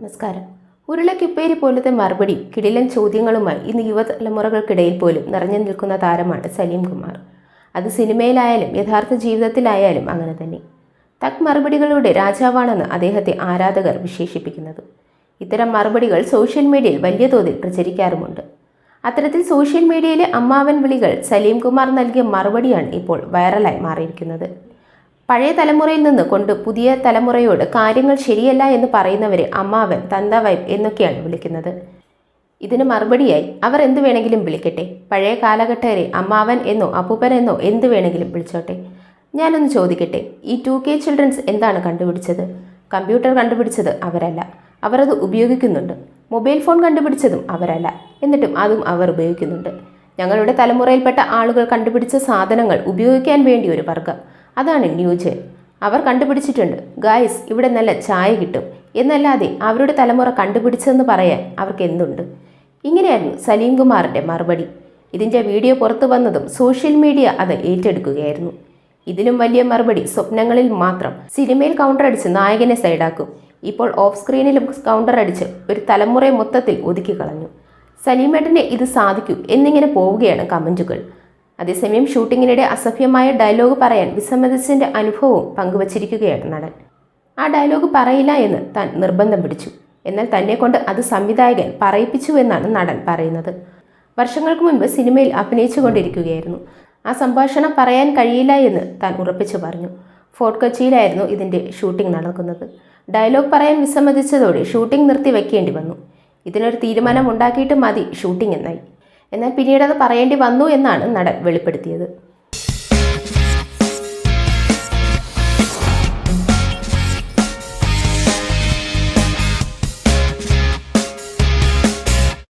നമസ്കാരം. ഉരുളക്കുപ്പേരി പോലത്തെ മറുപടി കിടിലൻ ചോദ്യങ്ങളുമായി ഇന്ന് യുവതലമുറകൾക്കിടയിൽ പോലും നിറഞ്ഞു നിൽക്കുന്ന താരമാണ് സലീം കുമാർ. അത് സിനിമയിലായാലും യഥാർത്ഥ ജീവിതത്തിലായാലും അങ്ങനെ തന്നെ. തക് മറുപടികളുടെ രാജാവാണെന്ന് അദ്ദേഹത്തെ ആരാധകർ വിശേഷിപ്പിക്കുന്നത്. ഇത്തരം മറുപടികൾ സോഷ്യൽ മീഡിയയിൽ വലിയ തോതിൽ പ്രചരിക്കാറുമുണ്ട്. അത്തരത്തിൽ സോഷ്യൽ മീഡിയയിലെ അമ്മാവൻ വിളികൾ സലീം കുമാർ നൽകിയ മറുപടിയാണ് ഇപ്പോൾ വൈറലായി മാറിയിരിക്കുന്നത്. പഴയ തലമുറയിൽ നിന്ന് കൊണ്ട് പുതിയ തലമുറയോട് കാര്യങ്ങൾ ശരിയല്ല എന്ന് പറയുന്നവരെ അമ്മാവൻ തന്തവൈബ് എന്നൊക്കെയാണ് വിളിക്കുന്നത്. ഇതിന് മറുപടിയായി അവർ എന്ത് വേണമെങ്കിലും വിളിക്കട്ടെ. പഴയ കാലഘട്ടരെ അമ്മാവൻ എന്നോ അപ്പൂപ്പൻ എന്നോ എന്ത് വേണമെങ്കിലും വിളിച്ചോട്ടെ. ഞാനൊന്ന് ചോദിക്കട്ടെ ഈ ടു കെ ചിൽഡ്രൻസ് എന്താണ് കണ്ടുപിടിച്ചത്? കമ്പ്യൂട്ടർ കണ്ടുപിടിച്ചത് അവരല്ല. അവരത് ഉപയോഗിക്കുന്നുണ്ട്. മൊബൈൽ ഫോൺ കണ്ടുപിടിച്ചതും അവരല്ല. എന്നിട്ടും അതും അവർ ഉപയോഗിക്കുന്നുണ്ട്. ഞങ്ങളുടെ തലമുറയിൽപ്പെട്ട ആളുകൾ കണ്ടുപിടിച്ച സാധനങ്ങൾ ഉപയോഗിക്കാൻ വേണ്ടി ഒരു വർഗം. അതാണ് ന്യൂജൻ. അവർ കണ്ടുപിടിച്ചിട്ടുണ്ട് ഗായ്സ് ഇവിടെ നല്ല ചായ കിട്ടും. എന്നല്ലാതെ അവരുടെ തലമുറ കണ്ടുപിടിച്ചതെന്ന് പറയാൻ അവർക്ക് എന്തുണ്ട്? ഇങ്ങനെയായിരുന്നു സലീം കുമാറിന്റെ മറുപടി. ഇതിന്റെ വീഡിയോ പുറത്തു വന്നതും സോഷ്യൽ മീഡിയ അത് ഏറ്റെടുക്കുകയായിരുന്നു. ഇതിലും വലിയ മറുപടി സ്വപ്നങ്ങളിൽ മാത്രം. സിനിമയിൽ കൗണ്ടർ അടിച്ച് നായകനെ സൈഡാക്കും ഇപ്പോൾ ഓഫ് സ്ക്രീനിലും കൗണ്ടർ അടിച്ച് ഒരു തലമുറയെ മൊത്തത്തിൽ ഒതുക്കി കളഞ്ഞു. സലീമേട്ടനെ ഇത് സാധിക്കൂ എന്നിങ്ങനെ പോവുകയാണ് കമന്റുകൾ അതേസമയം ഷൂട്ടിങ്ങിനിടെ അസഭ്യമായ ഡയലോഗ് പറയാൻ വിസമ്മതിച്ചതിന്റെ അനുഭവവും പങ്കുവച്ചിരിക്കുകയാണ് നടൻ. ആ ഡയലോഗ് പറയില്ല എന്ന് താൻ നിർബന്ധം പിടിച്ചു. എന്നാൽ തന്നെ കൊണ്ട് അത് സംവിധായകൻ പറയിപ്പിച്ചു എന്നാണ് നടൻ പറയുന്നത്. വർഷങ്ങൾക്ക് മുൻപ് സിനിമയിൽ അഭിനയിച്ചു കൊണ്ടിരിക്കുകയായിരുന്നു ആ സംഭാഷണം പറയാൻ കഴിയില്ല എന്ന് താൻ ഉറപ്പിച്ചു പറഞ്ഞു. ഫോർട്ട് കൊച്ചിയിലായിരുന്നു ഇതിന്റെ ഷൂട്ടിംഗ് നടക്കുന്നത്. ഡയലോഗ് പറയാൻ വിസമ്മതിച്ചതോടെ ഷൂട്ടിംഗ് നിർത്തി വെക്കേണ്ടി വന്നു. ഇതിനൊരു തീരുമാനം ഉണ്ടാക്കിയിട്ട് മതി ഷൂട്ടിംഗ് എന്നായി. എന്നാൽ പിന്നീട് അത് പറയേണ്ടി വന്നു എന്നാണ് നടൻ വെളിപ്പെടുത്തിയത്.